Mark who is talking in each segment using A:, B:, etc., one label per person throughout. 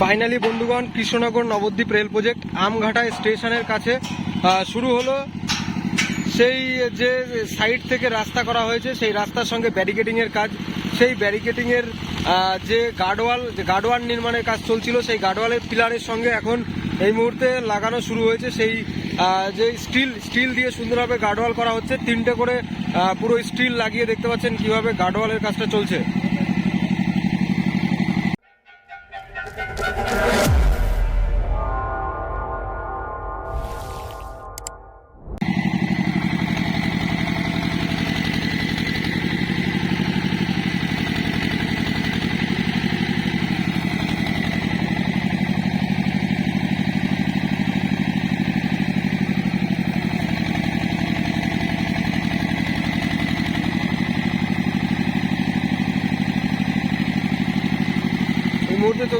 A: Finally বন্ধুগণ, Krishnanagar Nabadwip rail project Amghata স্টেশনের কাছে শুরু হলো। সেই যে সাইড থেকে রাস্তা করা হয়েছে, সেই রাস্তার সঙ্গে ব্যারিকেডিং এর কাজ। সেই ব্যারিকেডিং এর যে গার্ডওয়াল যে গার্ডওয়াল নির্মাণের কাজ চলছিল, সেই গার্ডওয়ালের পিলারের সঙ্গে এখন এই মুহূর্তে লাগানো শুরু হয়েছে। সেই যে স্টিল স্টিল দিয়ে সুন্দরভাবে গার্ডওয়াল করা হচ্ছে, তিনটে করে পুরো স্টিল লাগিয়ে দেখতে পাচ্ছেন কীভাবে গার্ডওয়ালের কাজটা চলছে।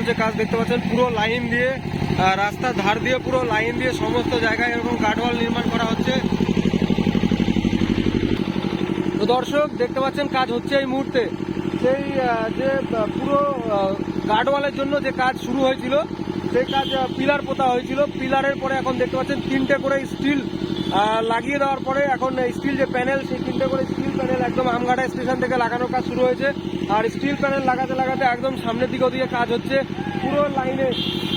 A: চলছে কাজ দেখতে পাচ্ছেন পুরো লাইন দিয়ে আহ, রাস্তার ধার দিয়ে পুরো লাইন দিয়ে সমস্ত জায়গায় এরকম গার্ডওয়াল নির্মাণ করা হচ্ছে। তো দর্শক দেখতে পাচ্ছেন কাজ হচ্ছে এই মুহূর্তে। সেই যে পুরো গার্ডওয়ালের জন্য যে কাজ শুরু হয়েছিল সেই কাজ পিলার পোতা হয়েছিল। পিলারের পরে এখন দেখতে পাচ্ছেন তিনটে করে স্টিল লাগিয়ে দেওয়ার পরে এখন স্টিল যে প্যানেল সেই তিনটে করে স্টিল প্যানেল একদম আমঘাটা স্টেশন থেকে লাগানোর কাজ শুরু হয়েছে। আর স্টিল প্যানেল লাগাতে লাগাতে একদম সামনের দিকে ওদিকে কাজ হচ্ছে। পুরো লাইনে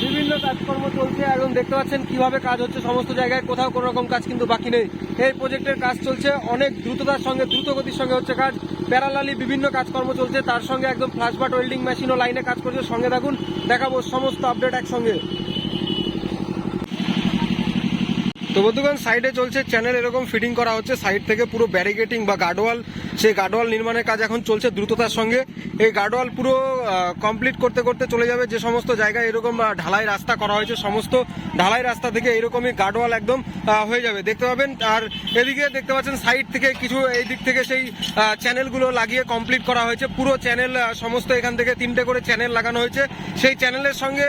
A: বিভিন্ন কাজকর্ম চলছে। একদম দেখতে পাচ্ছেন কীভাবে কাজ হচ্ছে সমস্ত জায়গায়। কোথাও কোনো রকম কাজ কিন্তু বাকি নেই। এই প্রজেক্টের কাজ চলছে। অনেক দ্রুততার সঙ্গে, দ্রুত গতির সঙ্গে হচ্ছে কাজ। প্যারালালি বিভিন্ন কাজকর্ম চলছে। তার সঙ্গে একদম ফ্ল্যাশবাট ওয়েল্ডিং মেশিনও লাইনে কাজ করছে। সঙ্গে থাকুন, দেখাবো সমস্ত আপডেট একসঙ্গে। তো বন্ধুগণ সাইডে চলছে চ্যানেল, এরকম ফিটিং করা হচ্ছে। সাইড থেকে পুরো ব্যারিকেটিং বা গার্ডওয়াল, সেই গার্ডওয়াল নির্মাণের কাজ এখন চলছে দ্রুততার সঙ্গে। এই গার্ডওয়াল পুরো কমপ্লিট করতে করতে চলে যাবে। যে সমস্ত জায়গায় এরকম ঢালাই রাস্তা করা হয়েছে, সমস্ত ঢালাই রাস্তা থেকে এরকমই গার্ডওয়াল একদম হয়ে যাবে। দেখতে পাবেন, আর এদিকে দেখতে পাচ্ছেন সাইড থেকে কিছু, এই দিক থেকে সেই চ্যানেলগুলো লাগিয়ে কমপ্লিট করা হয়েছে। পুরো চ্যানেল সমস্ত এখান থেকে তিনটে করে চ্যানেল লাগানো হয়েছে। সেই চ্যানেলের সঙ্গে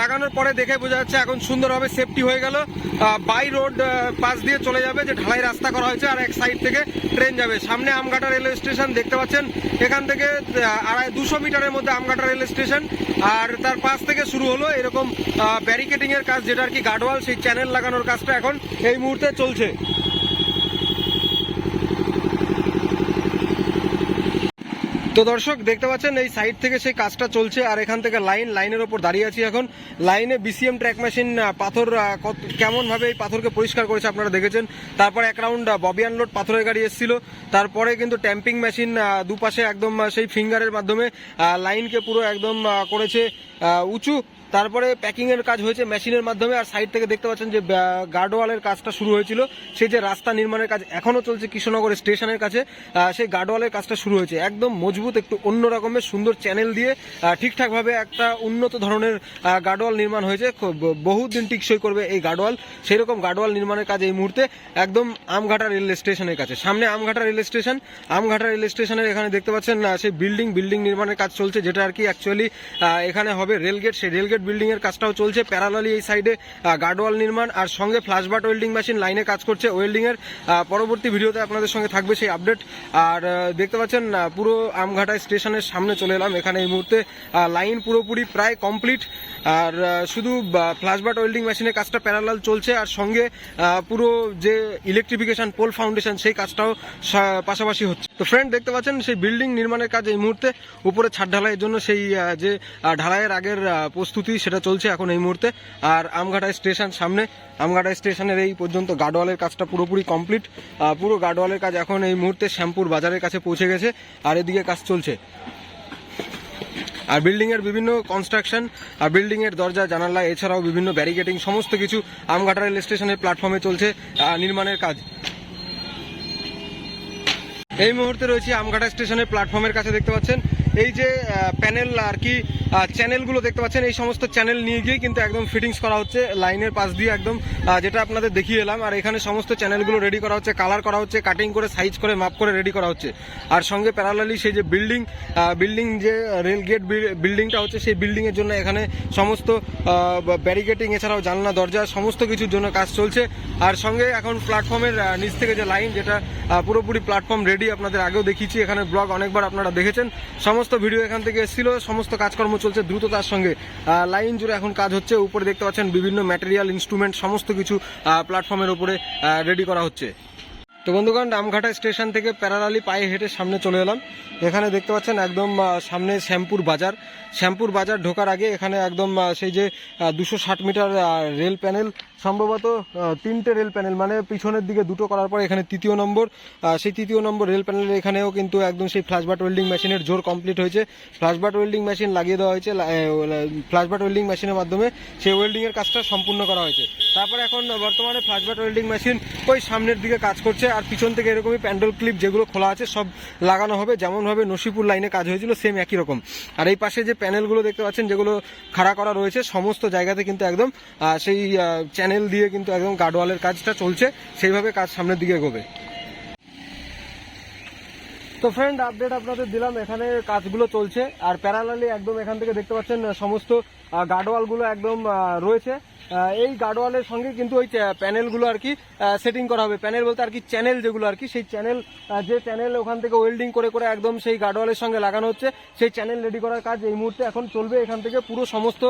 A: লাগানোর পরে দেখে বোঝা যাচ্ছে এখন সুন্দরভাবে সেফটি হয়ে গেল। বাই রোড পাশ দিয়ে চলে যাবে, যে ঢালাই রাস্তা করা হয়েছে, আর এক সাইড থেকে ট্রেন যাবে। সামনে আমঘাটা রেলওয়ে স্টেশন দেখতে পাচ্ছেন। এখান থেকে আড়াই, দুশো মিটারের মধ্যে আমঘাটা রেল স্টেশন। আর তার পাশ থেকে শুরু হলো এরকম ব্যারিকেডিং এর কাজ, যেটা আর কি গার্ডওয়াল সেই চ্যানেল লাগানোর কাজটা এখন এই মুহূর্তে চলছে। তো দর্শক, দেখতে পাচ্ছেন, এই সাইড থেকে সেই কাজটা চলছে আর এখান থেকে লাইন লাইনের ওপর দাঁড়িয়ে আছি এখন। লাইনে বিসিএম ট্র্যাক মেশিন পাথর কেমনভাবে এই পাথরকে পরিষ্কার করেছে আপনারা দেখেছেন। তারপর এক রাউন্ড ববি আনলোড পাথরের গাড়ি এসেছিল। তারপরে কিন্তু ট্যাম্পিং মেশিন দুপাশে একদম সেই ফিঙ্গারের মাধ্যমে লাইনকে পুরো একদম করেছে উঁচু। তারপরে প্যাকিং এর কাজ হয়েছে মেশিনের মাধ্যমে, আর সাইড থেকে দেখতে পাচ্ছেন যে গার্ডওয়ালের কাজটা শুরু হয়েছিল। সেই যে রাস্তা নির্মাণের কাজ এখনও চলছে কৃষ্ণনগর স্টেশনের কাছে সেই গার্ডওয়ালের কাজটা শুরু হয়েছে। একদম মজবুত, একটু অন্য রকমের সুন্দর চ্যানেল দিয়ে ঠিকঠাকভাবে একটা উন্নত ধরনের গার্ডওয়াল নির্মাণ হয়েছে। বহুদিন টিকসই করবে এই গার্ডওয়াল। সেই রকম গার্ডওয়াল নির্মাণের কাজ এই মুহূর্তে একদম আমঘাটা রেল স্টেশনের কাছে। সামনে Amghata rail station. Amghata rail স্টেশনের এখানে দেখতে পাচ্ছেন সেই বিল্ডিং বিল্ডিং নির্মাণের কাজ চলছে, যেটা আর কি অ্যাকচুয়ালি এখানে হবে রেলগেট। সেই রেলগেট বিল্ডিং এর কাজটাও চলছে। প্যারালালি এই সাইডে গার্ডওয়াল নির্মাণ আর সঙ্গে ফ্ল্যাশবাট ওয়েল্ডিং মেশিন লাইনে কাজ করছে ওয়েল্ডিং এর। পরবর্তী ভিডিওতে আপনাদের সঙ্গে থাকবে সেই আপডেট আর দেখতে পাচ্ছেন পুরো আমঘাটা স্টেশনের সামনে চলে এলাম। এখানে এই মুহূর্তে লাইন পুরোপুরি প্রায় কমপ্লিট আর শুধু ফ্ল্যাশবাট ওয়েল্ডিং মেশিনের কাজটা প্যারালাল চলছে। আর সঙ্গে পুরো যে ইলেকট্রিফিকেশন পোল ফাউন্ডেশন সেই কাজটাও পাশাপাশি হচ্ছে। তো ফ্রেন্ড দেখতে পাচ্ছেন, সেই বিল্ডিং নির্মাণের কাজ এই মুহূর্তে উপরে ছাদ ঢালাইয়ের জন্য সেই যে ঢালাইয়ের আগের প্রস্তুতি সেটা চলছে এখন এই মুহূর্তে। আর আমঘাটা স্টেশন সামনে, আমঘাটা স্টেশনের এই পর্যন্ত গার্ডওয়ালের কাজটা পুরোপুরি কমপ্লিট পুরো গার্ডওয়ালের কাজ এখন এই মুহূর্তে শ্যামপুর বাজারের কাছে পৌঁছে গেছে, আর এদিকে কাজ চলছে। আর বিল্ডিং এর বিভিন্ন কনস্ট্রাকশন আর বিল্ডিং এর দরজা, জানালা, এছাড়াও বিভিন্ন ব্যারিকেডিং সমস্ত কিছু আমঘাটা রেল স্টেশনের প্ল্যাটফর্মে চলছে নির্মাণের কাজ। এই মুহূর্তে রয়েছে আমঘাটা স্টেশনের প্ল্যাটফর্মের কাছে দেখতে পাচ্ছেন। এই যে প্যানেল আর কি চ্যানেলগুলো দেখতে পাচ্ছেন, এই সমস্ত চ্যানেল নিয়ে গিয়ে কিন্তু একদম ফিটিংস করা হচ্ছে, লাইনের পাশ দিয়ে একদম যেটা আপনাদের দেখিয়ে এলাম। আর এখানে সমস্ত চ্যানেলগুলো রেডি করা হচ্ছে কালার করা হচ্ছে কাটিং করে সাইজ করে মাপ করে রেডি করা হচ্ছে। আর সঙ্গে প্যারালালি সেই যে বিল্ডিং বিল্ডিং যে রেল গেট বিল্ডিংটা হচ্ছে, সেই বিল্ডিংয়ের জন্য এখানে সমস্ত ব্যারিকেটিং এছাড়াও জানলা, দরজা, সমস্ত কিছুর জন্য কাজ চলছে। আর সঙ্গে এখন প্ল্যাটফর্মের নিচ থেকে যে লাইন যেটা পুরোপুরি প্ল্যাটফর্ম রেডি আপনাদের আগেও দেখিয়েছি, এখানে ব্লগ অনেকবার আপনারা দেখেছেন। সমস্ত সমস্ত ভিডিও এখান থেকে এসেছিল, সমস্ত কাজকর্ম চলছে দ্রুততার সঙ্গে। লাইন জুড়ে এখন কাজ হচ্ছে। উপরে দেখতে পাচ্ছেন বিভিন্ন ম্যাটেরিয়াল ইনস্ট্রুমেন্ট সমস্ত কিছু প্ল্যাটফর্মের উপরে রেডি করা হচ্ছে। তো বন্ধুগণ, রামঘাটা স্টেশন থেকে প্যারালালি পায়ে হেঁটে সামনে চলে এলাম। এখানে দেখতে পাচ্ছেন একদম সামনে শ্যামপুর বাজার। শ্যামপুর বাজার ঢোকার আগে এখানে একদম সেই যে দুশো ষাট মিটার রেল প্যানেল, সম্ভবত তিনটে রেল প্যানেল মানে পিছনের দিকে দুটো করার পর এখানে তৃতীয় নম্বর। সেই তৃতীয় নম্বর রেল প্যানেলের এখানেও কিন্তু একদম সেই ফ্ল্যাশবাট ওয়েল্ডিং মেশিনের জোর কমপ্লিট হয়েছে। ফ্ল্যাশবাট ওয়েল্ডিং মেশিন লাগিয়ে দেওয়া হয়েছে ফ্ল্যাশবাট ওয়েল্ডিং মেশিনের মাধ্যমে। সেই ওয়েল্ডিংয়ের কাজটা সম্পূর্ণ করা হয়েছে। তারপরে এখন বর্তমানে ফ্ল্যাশবাট ওয়েল্ডিং মেশিন ওই সামনের দিকে কাজ করছে আর পিছন থেকে এরকমই প্যান্ডেল ক্লিপ যেগুলো খোলা আছে সব লাগানো হবে যেমনভাবে নসিপুর লাইনে কাজ হয়েছিল সেম একই রকম। আর এই পাশে যে প্যানেলগুলো দেখতে পাচ্ছেন, যেগুলো খাড়া করা রয়েছে, সমস্ত জায়গাতে কিন্তু একদম সেই চ্যানেল দিয়ে কিন্তু একদম গার্ডওয়ালের কাজটা চলছে, সেইভাবে কাজ সামনের দিকে এগোবে। তো ফ্রেন্ড আপডেট আপনাদের দিলাম, এখানে কাজগুলো চলছে, আর প্যারালালি একদম এখান থেকে দেখতে পাচ্ছেন সমস্ত গার্ডওয়ালগুলো একদম রয়েছে। এই গার্ডওয়ালের সঙ্গে কিন্তু ওই প্যানেলগুলো আর কি সেটিং করা হবে। প্যানেল বলতে আর কি চ্যানেল যেগুলো আর কি, সেই চ্যানেল যে চ্যানেল ওখান থেকে ওয়েল্ডিং করে করে একদম সেই গার্ডওয়ালের সঙ্গে লাগানো হচ্ছে, সেই চ্যানেল রেডি করার কাজ এই মুহূর্তে এখন চলবে। এখান থেকে পুরো সমস্ত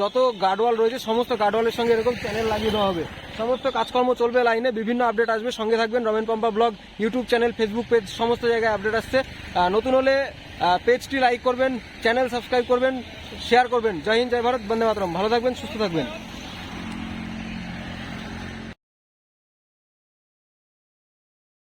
A: যত গার্ডওয়াল রয়েছে, সমস্ত গার্ডওয়ালের সঙ্গে এরকম চ্যানেল লাগিয়ে দেওয়া হবে। সমস্ত কাজকর্ম চলবে লাইনে, বিভিন্ন আপডেট আসবে। সঙ্গে থাকবেন Ramen Pampa blog YouTube channel Facebook page সমস্ত জায়গায় আপডেট আসছে। নতুন হলে পেজটি লাইক করবেন চ্যানেল সাবস্ক্রাইব করবেন। শেয়ার করবেন। জয় হিন্দ জয় ভারত বন্দে মাতরম। ভালো থাকবেন সুস্থ থাকবেন।